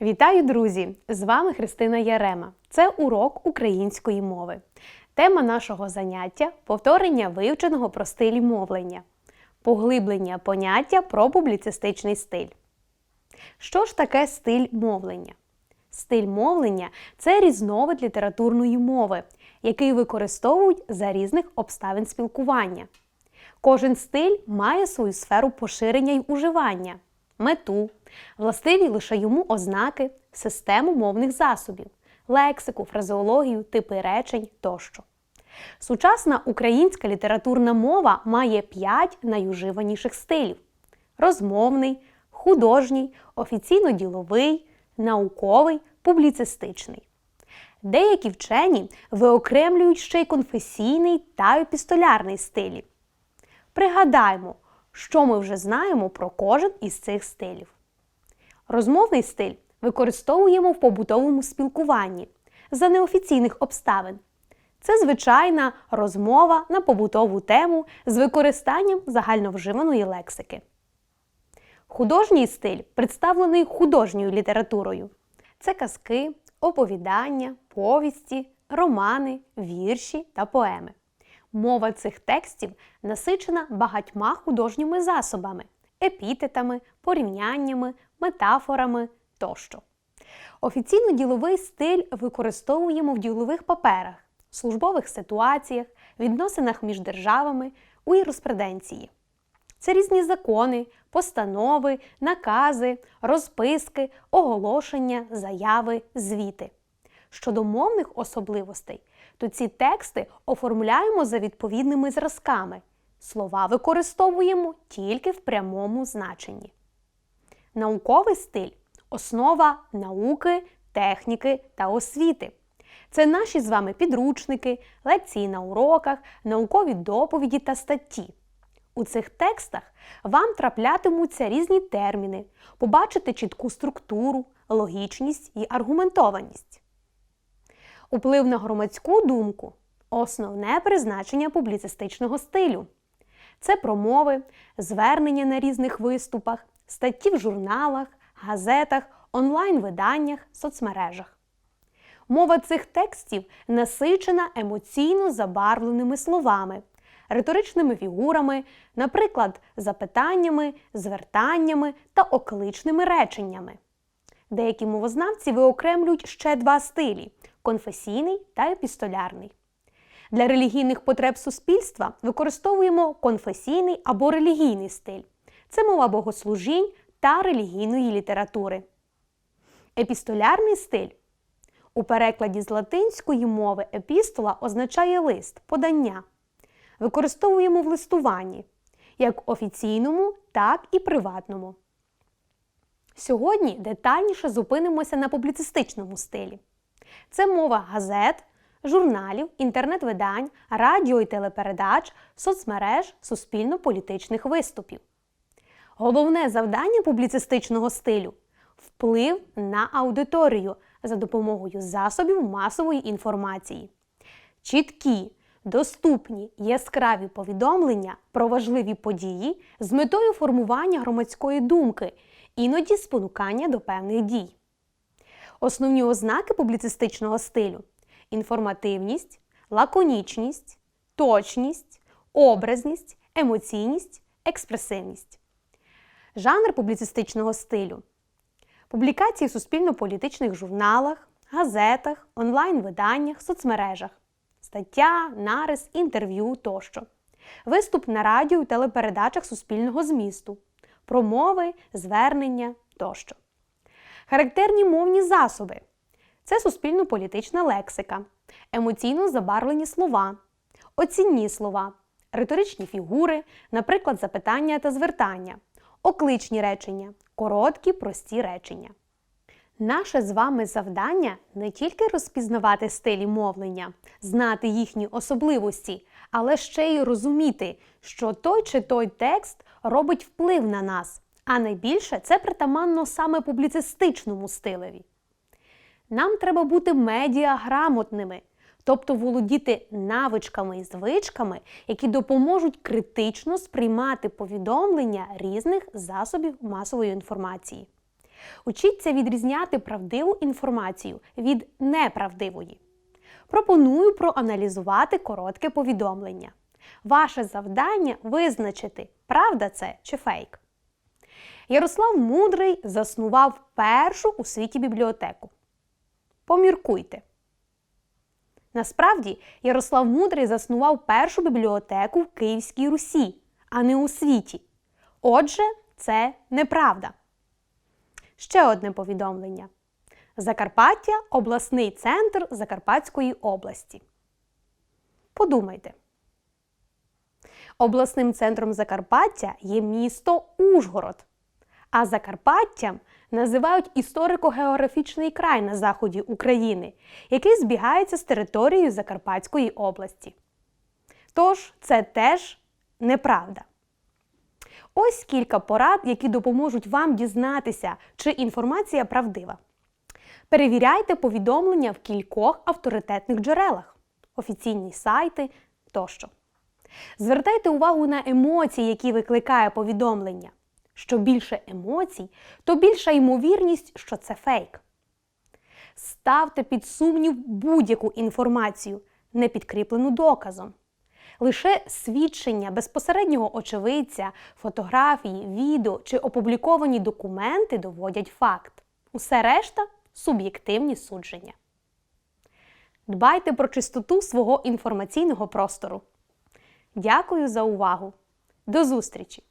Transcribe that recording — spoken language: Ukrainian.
Вітаю, друзі! З вами Христина Ярема. Це урок української мови. Тема нашого заняття повторення вивченого про стилі мовлення, поглиблення поняття про публіцистичний стиль. Що ж таке стиль мовлення? Стиль мовлення це різновид літературної мови, який використовують за різних обставин спілкування. Кожен стиль має свою сферу поширення й уживання, мету, властиві лише йому ознаки, систему мовних засобів, лексику, фразеологію, типи речень тощо. Сучасна українська літературна мова має п'ять найуживаніших стилів: розмовний, художній, офіційно-діловий, науковий, публіцистичний. Деякі вчені виокремлюють ще й конфесійний та епістолярний стилі. Пригадаймо, що ми вже знаємо про кожен із цих стилів. Розмовний стиль використовуємо в побутовому спілкуванні за неофіційних обставин. Це звичайна розмова на побутову тему з використанням загальновживаної лексики. Художній стиль представлений художньою літературою. Це казки, оповідання, повісті, романи, вірші та поеми. Мова цих текстів насичена багатьма художніми засобами, епітетами, порівняннями, метафорами тощо. Офіційно діловий стиль використовуємо в ділових паперах, службових ситуаціях, відносинах між державами у юриспруденції. Це різні закони, постанови, накази, розписки, оголошення, заяви, звіти. Щодо мовних особливостей, то ці тексти оформляємо за відповідними зразками. Слова використовуємо тільки в прямому значенні. Науковий стиль основа науки, техніки та освіти. Це наші з вами підручники, лекції на уроках, наукові доповіді та статті. У цих текстах вам траплятимуться різні терміни, побачите чітку структуру, логічність і аргументованість. Уплив на громадську думку основне призначення публіцистичного стилю. Це промови, звернення на різних виступах, статті в журналах, газетах, онлайн-виданнях, соцмережах. Мова цих текстів насичена емоційно забарвленими словами, риторичними фігурами, наприклад, запитаннями, звертаннями та окличними реченнями. Деякі мовознавці виокремлюють ще два стилі конфесійний та епістолярний. Для релігійних потреб суспільства використовуємо конфесійний або релігійний стиль. Це мова богослужінь та релігійної літератури. Епістолярний стиль. У перекладі з латинської мови епістола означає лист, подання. Використовуємо в листуванні як офіційному, так і приватному. Сьогодні детальніше зупинимося на публіцистичному стилі. Це мова газет, журналів, інтернет-видань, радіо і телепередач, соцмереж, суспільно-політичних виступів. Головне завдання публіцистичного стилю вплив на аудиторію за допомогою засобів масової інформації. Чіткі, доступні яскраві повідомлення про важливі події з метою формування громадської думки, іноді спонукання до певних дій. Основні ознаки публіцистичного стилю інформативність, лаконічність, точність, образність, емоційність, експресивність. Жанр публіцистичного стилю. Публікації в суспільно-політичних журналах, газетах, онлайн-виданнях, соцмережах, стаття, нарис, інтерв'ю тощо. Виступ на радіо і телепередачах суспільного змісту, промови, звернення тощо. Характерні мовні засоби це суспільно-політична лексика, емоційно забарвлені слова, оцінні слова, риторичні фігури, наприклад, запитання та звертання, окличні речення, короткі, прості речення. Наше з вами завдання не тільки розпізнавати стилі мовлення, знати їхні особливості, але ще й розуміти, що той чи той текст робить вплив на нас, а найбільше це притаманно саме публіцистичному стилеві. Нам треба бути медіаграмотними, тобто володіти навичками і звичками, які допоможуть критично сприймати повідомлення різних засобів масової інформації. Учіться відрізняти правдиву інформацію від неправдивої. Пропоную проаналізувати коротке повідомлення. Ваше завдання визначити, правда це чи фейк. Ярослав Мудрий заснував першу у світі бібліотеку. Поміркуйте. Насправді, Ярослав Мудрий заснував першу бібліотеку в Київській Русі, а не у світі. Отже, це неправда. Ще одне повідомлення. Закарпаття обласний центр Закарпатської області. Подумайте. Обласним центром Закарпаття є місто Ужгород, а Закарпаттям називають історико-географічний край на заході України, який збігається з територією Закарпатської області. Тож це теж неправда. Ось кілька порад, які допоможуть вам дізнатися, чи інформація правдива. Перевіряйте повідомлення в кількох авторитетних джерелах, офіційні сайти тощо. Звертайте увагу на емоції, які викликає повідомлення. Що більше емоцій, то більша ймовірність, що це фейк. Ставте під сумнів будь-яку інформацію, не підкріплену доказом. Лише свідчення безпосереднього очевидця, фотографії, відео чи опубліковані документи доводять факт. Усе решта суб'єктивні судження. Дбайте про чистоту свого інформаційного простору. Дякую за увагу! До зустрічі!